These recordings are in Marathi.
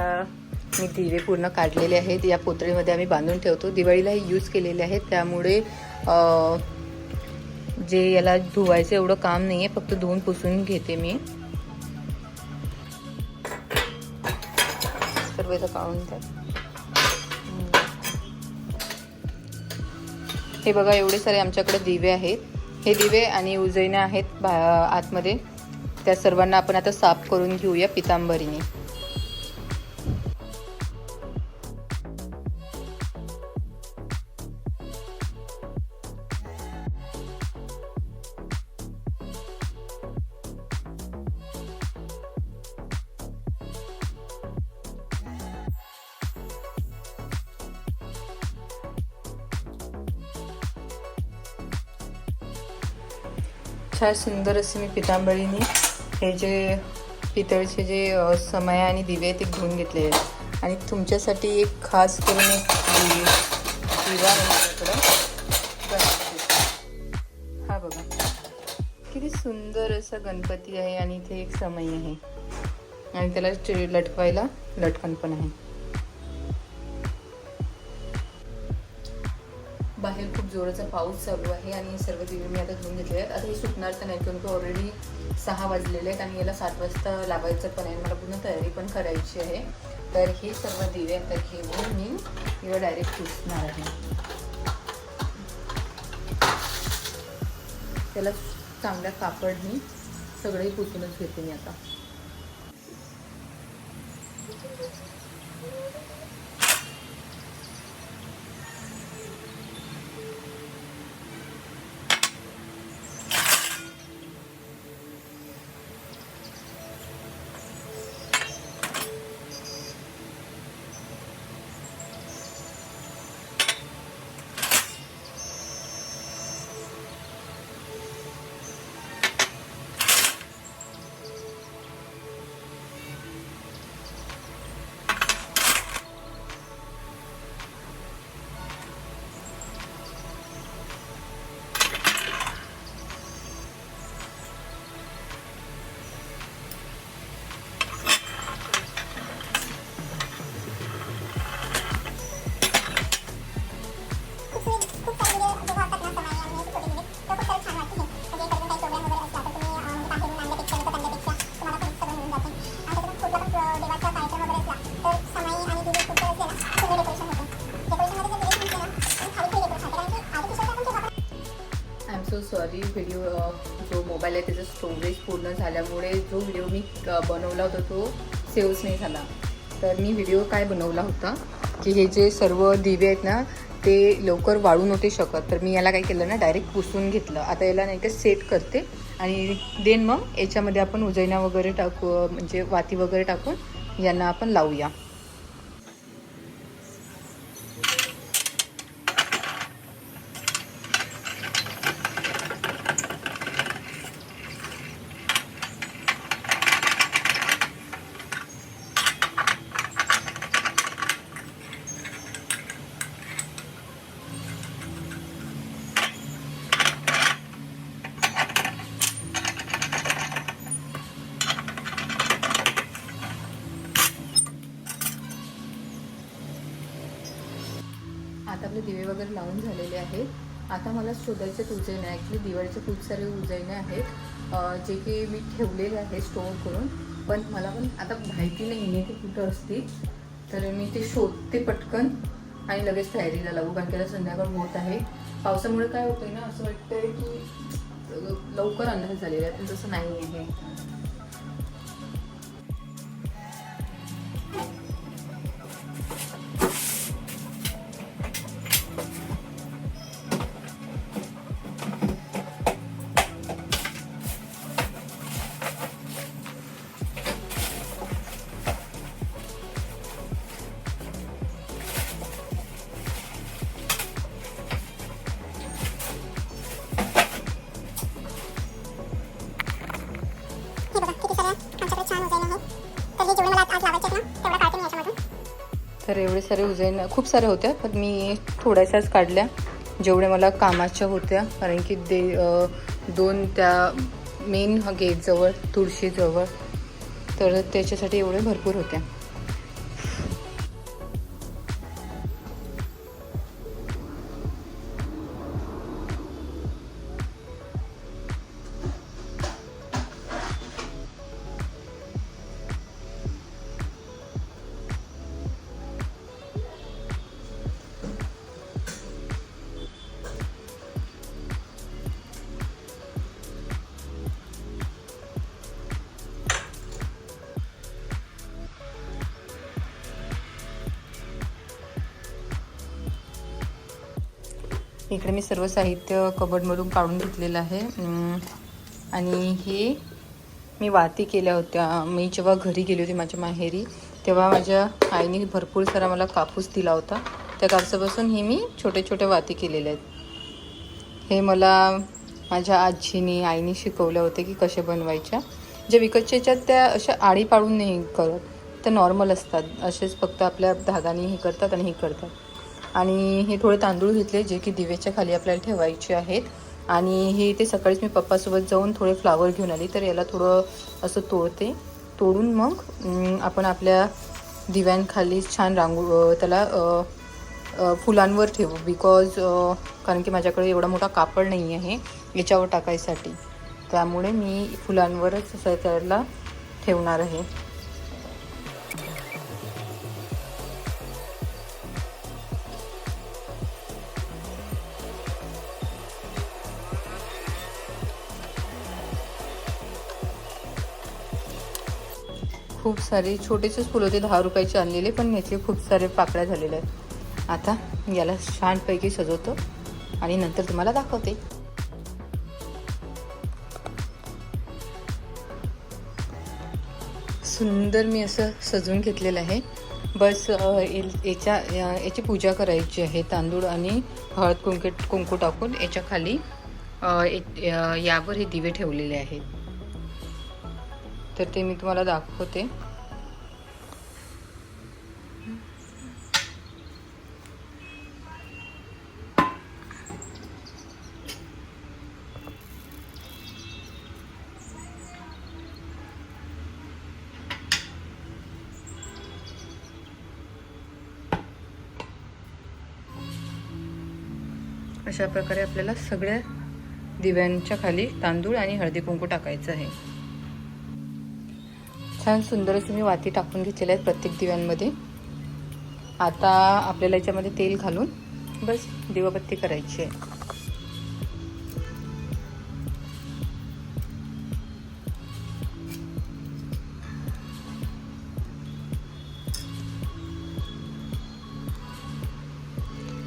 आता मी दिवे पूर्ण काढलेले आहेत. या पोतळीमध्ये आम्ही बांधून ठेवतो. दिवाळीला हे यूज केलेले आहेत. त्यामुळे जे याला धुवायचं एवढं काम नाही आहे फक्त धुवून पुसून घेते मी. सर्व इथं काढून द्या हे बघा एवढे सारे आमच्याकडे दिवे आहेत. हे दिवे आणि उजैनं आहेत बा आतमध्ये. त्या सर्वांना आपण आता साफ करून घेऊया पितांबरीने. छान सुंदर असे मी पितांबळीने हे जे पितळचे जे समया आणि दिवे ते घेऊन घेतले आहेत. आणि तुमच्यासाठी एक खास करून एक दि- दिवा माझ्याकडं. हा बघा. किती सुंदर असा गणपती आहे आणि इथे एक समय आहे. आणि त्याला लटवायला लटकवायला लटकन पण आहे. खूप जोराचा पाऊस चालू आहे आणि सर्व दिवे मी आता घेऊन घेतले आहेत. आता हे सुटणार तर नाही कारण ऑलरेडी सहा वाजलेले आहेत आणि याला सात वाजता लावायचं पण आहे. मला पूर्ण तयारी पण करायची आहे. तर हे सर्व दिवे आता घेऊन मी किंवा डायरेक्ट पुसणार आहे. त्याला चांगल्या कापडनी सगळे पुसूनच घेते मी आता. I'm so sorry video जो मोबाईल आहे त्याचं स्टोरेज पूर्ण झाल्यामुळे जो व्हिडिओ मी uh, बनवला होता तो सेव्हच नाही झाला. तर मी व्हिडिओ काय बनवला होता की हे जे सर्व दिवे आहेत ना ते लवकर वाळू नव्हते शकत. तर मी याला काय केलं ना डायरेक्ट पुसून घेतलं. आता याला नाही का सेट करते आणि देन मग याच्यामध्ये आपण उजैना वगैरे टाकू म्हणजे वाती वगैरे टाकून यांना आपण लावूया. माझे दिवे वगैरे लावून झालेले आहेत. आता मला शोधायचे आहे ॲक्च्युली दिवाळीचे खूप सारे उजैने आहेत. जे की मी ठेवलेले आहे स्टोअर करून. पण मला पण आता माहिती नाही आहे की कुठं असतील. तर मी ते शोधते पटकन आणि लगेच तयारीला लागू. कारण त्याला संध्याकाळ होत आहे. पावसामुळे काय होतंय ना असं वाटतंय की लवकर अंदाज झालेला आहे. पण तसं नाही आहे. एवढे सारे उजैन खूप साऱ्या होत्या पण मी थोड्याशाच काढल्या जेवढे मला कामाच्या होत्या कारण की दे दोन त्या मेन गेटजवळ तुळशीजवळ तर त्याच्यासाठी एवढे भरपूर होत्या. इकडे मी सर्व साहित्य कबडमधून काढून घेतलेलं आहे. आणि हे मी वाती केल्या होत्या. मी जेव्हा घरी गेली होती माझ्या माहेरी तेव्हा माझ्या आईने भरपूर सारा मला कापूस दिला होता. त्या कापसापासून हे मी छोटे छोटे वाती केलेले आहेत. हे मला माझ्या आजीनी आईने शिकवल्या होते की कसे बनवायच्या. जे विकतच्या त्या अशा आडी पाडून नाही करत. त्या नॉर्मल असतात. असेच फक्त आपल्या धागाने हे करतात आणि हे करतात. आणि हे थोडे तांदूळ घेतले जे की दिव्याच्या खाली आपल्याला ठेवायचे आहेत. आणि हे ते सकाळीच मी पप्पासोबत जाऊन थोडे फ्लावर घेऊन आली. तर याला थोडं असं तोडते. तोडून मग आपण आपल्या दिव्यांखाली छान रांगू त्याला फुलांवर ठेवू. बिकॉज कारण की माझ्याकडे एवढा मोठा कापड नाही आहे याच्यावर टाकायसाठी. त्यामुळे मी फुलांवरच त्याला ठेवणार आहे. खूप सारे छोटेसेच फुलं होते दहा रुपयाचे आणलेले पण याचे खूप सारे पाकळ्या झालेल्या आहेत. आता याला छानपैकी सजवतो आणि नंतर तुम्हाला दाखवते. सुंदर मी असं सजवून घेतलेलं आहे. बस याच्या याची पूजा करायची आहे. तांदूळ आणि हळद कुंकू कुंकू टाकून याच्या खाली यावर हे दिवे ठेवलेले आहेत. तर ते मी तुम्हाला दाखवते. अशा प्रकारे आपल्याला सगळ्या दिव्यांच्या खाली तांदूळ आणि हळदी कुंकू टाकायचं आहे. छान सुंदर असे मी वाती टाकून घेतलेल्या आहेत प्रत्येक दिव्यांमध्ये. आता आपल्याला याच्यामध्ये तेल घालून बस दिवाबत्ती करायची आहे.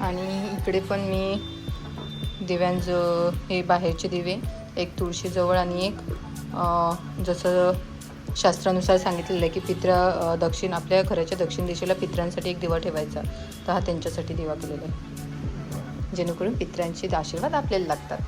आणि इकडे पण मी दिव्यांज हे बाहेरचे दिवे एक तुळशीजवळ आणि एक जसं शास्त्रानुसार सांगितलेलं आहे की पित्र दक्षिण आपल्या घराच्या दक्षिण दिशेला पित्रांसाठी एक दिवा ठेवायचा. तर हा त्यांच्यासाठी दिवा केलेला आहे. जेणेकरून पित्रांचे आशीर्वाद आपल्याला लागतात.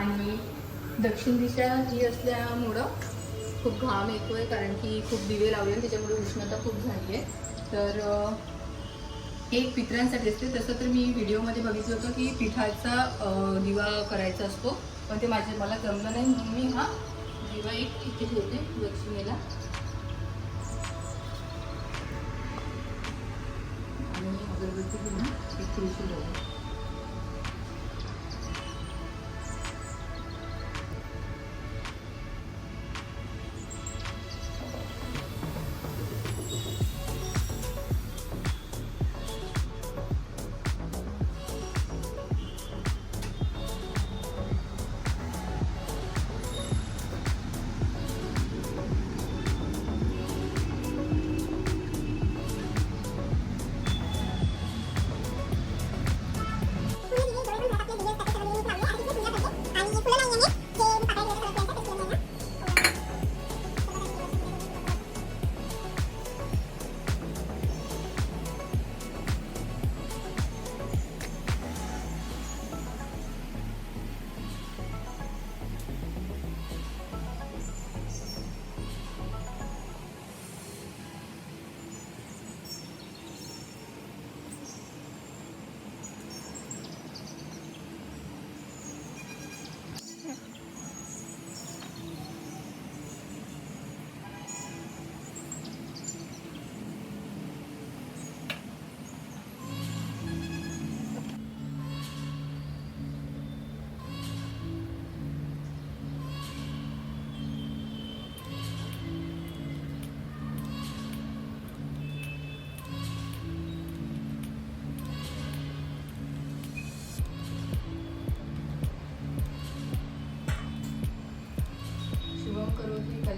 आणि दक्षिण दिशा ही असल्यामुळं खूप घाम येतो आहे कारण की खूप दिवे लावले आणि त्याच्यामुळे उष्णता खूप झाली आहे तर एक पित्रांसाठी असते तसं तर मी व्हिडिओमध्ये बघितलं होतं की पिठाचा दिवा करायचा असतो पण ते माझे मला जमलं नाही म्हणून मी हा दिवा एक इथे ठेवते लक्ष्मीला आणि अगरबत्ती घेऊन एक तुळशी लावू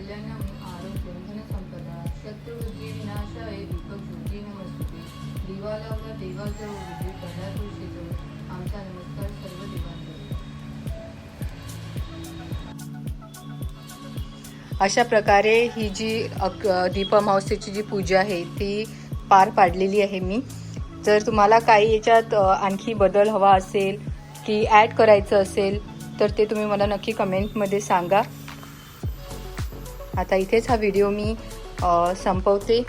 कल्याणम आरोग्यम धनसंपदा शत्रुवृद्धी विनाशाय दीपक नमस्ते दिवाला देवाजवळ विजय पहिला तुळशीजवळ आमचा नमस्कार सर्व देवांजवळ अशा प्रकारे ही जी अक दीपमावस्येची जी पूजा आहे ती पार पाडलेली आहे मी. जर तुम्हाला काही याच्यात आणखी बदल हवा असेल की ॲड करायचं असेल तर ते तुम्ही मला नक्की कमेंटमध्ये सांगा. आता इथेच हा व्हिडिओ मी संपवते.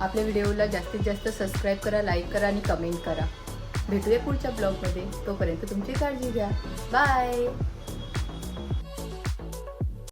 आपल्या व्हिडिओला जास्तीत जास्त सबस्क्राईब करा लाईक करा आणि कमेंट करा. भेटूया पुढच्या ब्लॉगमध्ये तोपर्यंत तुमची काळजी घ्या. बाय